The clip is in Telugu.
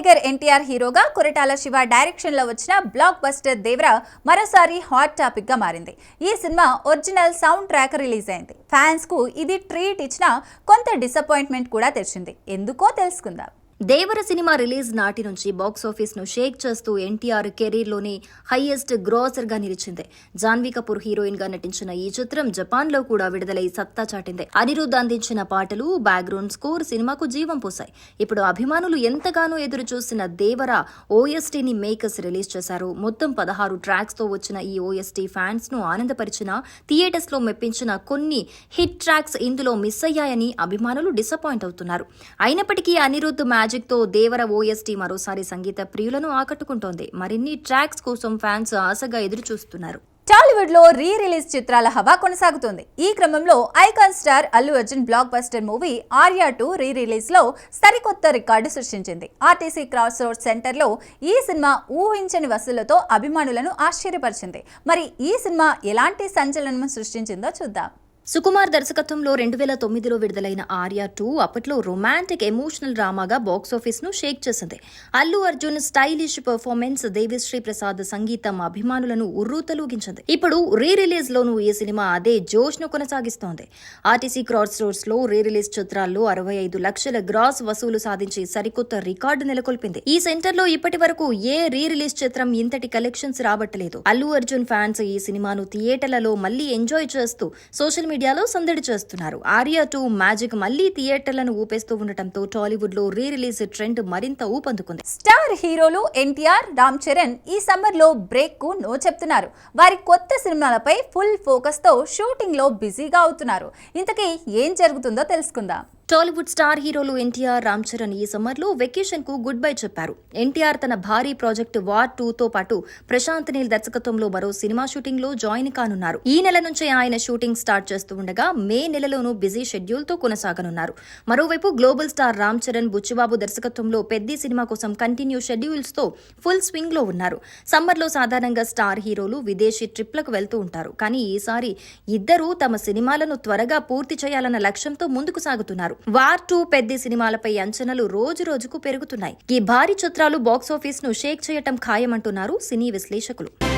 టైగర్ ఎన్టీఆర్ హీరోగా కొరటాల శివ డైరెక్షన్లో వచ్చిన బ్లాక్ బస్టర్ దేవర మరోసారి హాట్ టాపిక్గా మారింది. ఈ cinema original sound track release అయింది. ఫ్యాన్స్కు ఇది ట్రీట్ ఇచ్చిన కొంత డిసప్పాయింట్మెంట్ కూడా తెచ్చింది. ఎందుకో తెలుసుకుందాం. దేవర సినిమా రిలీజ్ నాటి నుంచి బాక్స్ ఆఫీస్ను షేక్ చేస్తూ ఎన్టీఆర్ కెరీర్లోనే హైయెస్ట్ గ్రాసర్గా నిలిచింది. జాన్వీ కపూర్ హీరోయిన్గా నటించిన ఈ చిత్రం జపాన్లో కూడా విడుదలై సత్తా చాటింది. అనిరుద్ అందించిన పాటలు బ్యాక్గ్రౌండ్ స్కోర్ సినిమాకు జీవం పోశాయి. ఇప్పుడు అభిమానులు ఎంతగానో ఎదురు చూసిన దేవర ఓఎస్టీని మేకర్స్ రిలీజ్ చేశారు. మొత్తం పదహారు ట్రాక్స్తో వచ్చిన ఈ ఓఎస్టీ ఫ్యాన్స్ను ఆనందపరిచిన థియేటర్స్లో మెప్పించిన కొన్ని హిట్ ట్రాక్స్ ఇందులో మిస్ అయ్యాయని అభిమానులు డిసప్పాయింట్ అవుతున్నారు. అయినప్పటికీ అనిరుద్ మ్యాచ్ తో దేవర ఓఎస్టీ మరోసారి సంగీత ప్రియులను ఆకట్టుకుంటోంది. మరిన్ని ట్రాక్స్ కోసం ఫ్యాన్స్ ఆశగా ఎదురు చూస్తున్నారు టాలీవుడ్లో రీ రిలీజ్ చిత్రాల హవా కొనసాగుతుంది. ఈ క్రమంలో icon star Allu Arjun blockbuster movie Arya two రీ రిలీజ్లో సరికొత్త రికార్డు సృష్టించింది. ఆర్టీసీ క్రాస్ రోడ్ సెంటర్లో ఈ సినిమా ఊహించని వసూళ్ళతో అభిమానులను ఆశ్చర్యపరిచింది. మరి ఈ సినిమా ఎలాంటి సంచలనం సృష్టించిందో చూద్దాం. సుకుమార్ దర్శకత్వంలో రెండు వేల తొమ్మిదిలో విడుదలైన ఆర్య టూ అప్పట్లో రొమాంటిక్ ఎమోషనల్ డ్రామాగా బాక్సాఫీస్ను షేక్ చేసింది. అల్లు అర్జున్ స్టైలిష్ పర్ఫార్మెన్స్ దేవిశ్రీ ప్రసాద్ సంగీతం అభిమానులను ఉర్రూతలూగించింది. ఇప్పుడు రీ రిలీజ్ లోనూ ఈ సినిమా అదే జోష్ను కొనసాగిస్తోంది. ఆర్టీసీ క్రాస్ రోడ్స్లో రీ రిలీజ్ చిత్రాల్లో అరవై ఐదు లక్షల గ్రాస్ వసూలు సాధించి సరికొత్త రికార్డు నెలకొల్పింది. ఈ సెంటర్లో ఇప్పటి వరకు ఏ రీ రిలీజ్ చిత్రం ఇంతటి కలెక్షన్స్ రాబట్టలేదు. అల్లు అర్జున్ ఫ్యాన్స్ ఈ సినిమాను థియేటర్లలో మళ్ళీ ఎంజాయ్ చేస్తూ సోషల్ మీడియా మీడియాలో సందడి చేస్తున్నారు. ఆర్యా టూ మ్యాజిక్ మళ్ళీ థియేటర్లను ఊపేస్తూ ఉండటంతో టాలీవుడ్లో రీ రిలీజ్ ట్రెండ్ మరింత ఊపందుకుంది. స్టార్ హీరోలు ఎన్టీఆర్ రామ్ చరణ్ ఈ సమ్మర్లో బ్రేక్కు నో చెప్తున్నారు. వారి కొత్త సినిమాలపై ఫుల్ ఫోకస్తో షూటింగ్లో బిజీగా అవుతున్నారు. ఇంతకీ ఏం జరుగుతుందో తెలుసుకుందాం. టాలీవుడ్ స్టార్ హీరోలు ఎన్టీఆర్ రామ్ చరణ్ ఈ సమ్మర్లో వెకేషన్కు గుడ్ బై చెప్పారు. ఎన్టీఆర్ తన భారీ ప్రాజెక్ట్ వార్ టూతో పాటు ప్రశాంత్ నీల్ దర్శకత్వంలో మరో సినిమా షూటింగ్లో జాయిన్ కానున్నారు. ఈ నెల నుంచే ఆయన షూటింగ్ స్టార్ట్ చేస్తూ ఉండగా మే నెలలోనూ బిజీ షెడ్యూల్తో కొనసాగనున్నారు. మరోవైపు గ్లోబల్ స్టార్ రామ్ చరణ్ బుచ్చిబాబు దర్శకత్వంలో పెద్ద సినిమా కోసం కంటిన్యూ షెడ్యూల్స్తో ఫుల్ స్వింగ్లో ఉన్నారు. సమ్మర్లో సాధారణంగా స్టార్ హీరోలు విదేశీ ట్రిప్లకు వెళ్తూ ఉంటారు. కానీ ఈసారి ఇద్దరూ తమ సినిమాలను త్వరగా పూర్తి చేయాలన్న లక్ష్యంతో ముందుకు సాగుతున్నారు. వార్ టూ పెద్ద సినిమాలపై అంచనాలు రోజు రోజుకు పెరుగుతున్నాయి. ఈ భారీ చిత్రాలు బాక్సాఫీస్ను షేక్ చేయటం ఖాయమంటున్నారు సినీ విశ్లేషకులు.